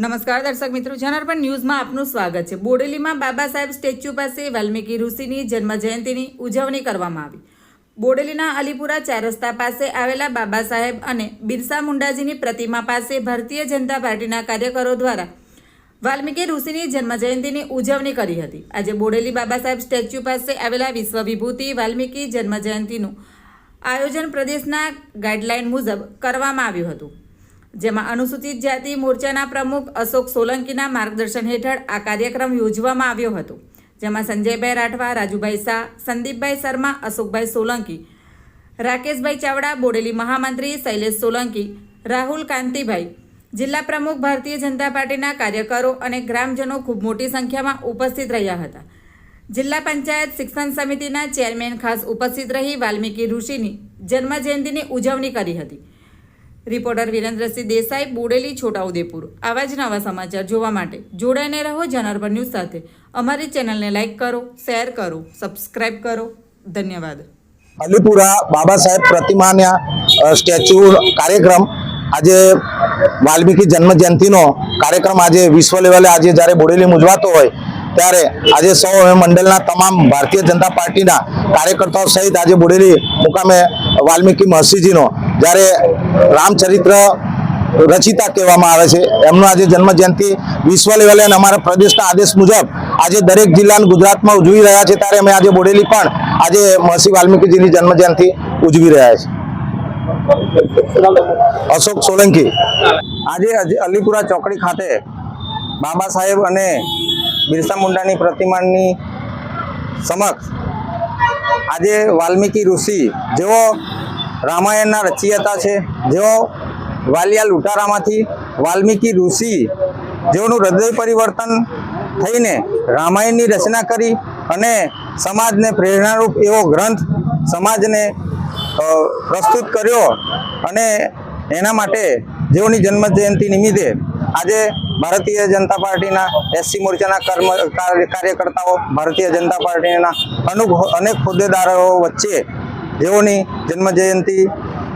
નમસ્કાર દર્શક મિત્રો, જનાર્પણ ન્યૂઝમાં આપનું સ્વાગત છે. બોડેલીમાં બાબા સાહેબ સ્ટેચ્યુ પાસે વાલ્મીકી ઋષિની જન્મ જયંતિની ઉજવણી કરવામાં આવી. બોડેલીના અલીપુરા ચાર રસ્તા પાસે આવેલા બાબા સાહેબ અને બિરસા મુંડાજીની પ્રતિમા પાસે ભારતીય જનતા પાર્ટીના કાર્યકરો દ્વારા વાલ્મીકી ઋષિની જન્મજયંતિની ઉજવણી કરી હતી. આજે બોડેલી બાબા સાહેબ સ્ટેચ્યુ પાસે આવેલા વિશ્વ વિભૂતિ વાલ્મીકી જન્મજયંતિનું આયોજન પ્રદેશના ગાઈડલાઈન મુજબ કરવામાં આવ્યું હતું. જેમાં અનુસૂચિત જાતિ મોરચાના પ્રમુખ અશોક સોલંકીના માર્ગદર્શન હેઠળ આ કાર્યક્રમ યોજવામાં આવ્યો હતો, જેમાં સંજયભાઈ રાઠવા, રાજુભાઈ શાહ, સંદીપભાઈ શર્મા, અશોકભાઈ સોલંકી, રાકેશભાઈ ચાવડા, બોડેલી મહામંત્રી શૈલેષ સોલંકી, રાહુલ કાંતિભાઈ, જિલ્લા પ્રમુખ ભારતીય જનતા પાર્ટીના કાર્યકરો અને ગ્રામજનો ખૂબ મોટી સંખ્યામાં ઉપસ્થિત રહ્યા હતા. જિલ્લા પંચાયત શિક્ષણ સમિતિના ચેરમેન ખાસ ઉપસ્થિત રહી વાલ્મીકી ઋષિની જન્મજયંતિની ઉજવણી કરી હતી. રિપોર્ટર વિરેન્દ્રસિંહ દેસાઈ, બોડેલી, છોટાઉદેપુર. આવા જ નવા સમાચાર જોવા માટે જોડાઈને રહો જનાર્પણ ન્યૂઝ સાથે. અમારી ચેનલને લાઇક કરો, શેર કરો, સબસ્ક્રાઇબ કરો. ધન્યવાદ. અલીપુરા બાબા સાહેબ પ્રતિમાના સ્ટેચ્યુ કાર્યક્રમ. આજે વાલ્મીકી જન્મજયંતિનો કાર્યક્રમ આજે વિશ્વ લેવલે આજે જ્યારે બોડેલી મુજવાતો હોય, ત્યારે આજે સૌ મંડળના તમામ ભારતીય જનતા પાર્ટીના કાર્યકર્તાઓ સહિત આજે બોડેલી મુકામે વાલ્મીકી મહર્ષિજીનો, જ્યારે રામચરિત્ર રચિતા કહેવામાં આવે છે. એમનો આજે જન્મ જયંતિ વિશ્વ લેવલે અને અમારા પ્રદેશના આદેશ મુજબ આજે દરેક જિલ્લાને ગુજરાતમાં ઉજવી રહ્યા છે. ત્યારે અમે આજે બોડેલી પણ આજે મહર્ષિ વાલ્મીકીજીની જન્મ જયંતિ ઉજવી રહ્યા છે. અશોક સોલંકી, આજે અલીપુરા ચોકડી ખાતે બાબા સાહેબ અને બિરસા મુંડાની પ્રતિમાની સમક્ષ આજે વાલ્મીકી ઋષિ જેઓ રામાયણના રચયિતા છે, જેઓ વાલિયા લૂંટારામાંથી વાલ્મીકી ઋષિ જેઓનું હૃદય પરિવર્તન થઈને રામાયણની રચના કરી અને સમાજને પ્રેરણારૂપ એવો ગ્રંથ સમાજને પ્રસ્તુત કર્યો અને એના માટે જેઓની જન્મ જયંતિ નિમિત્તે આજે ભારતીય જનતા પાર્ટીના એસસી મોરચાના કર્મ કાર્ય- કાર્યકર્તાઓ, ભારતીય જનતા પાર્ટીના અનુક હોદ્દેદારો વચ્ચે જેઓની જન્મ જયંતિ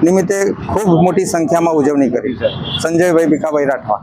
નિમિત્તે ખૂબ મોટી સંખ્યામાં ઉજવણી કરી સંજયભાઈ ભીખાભાઈ રાઠવા.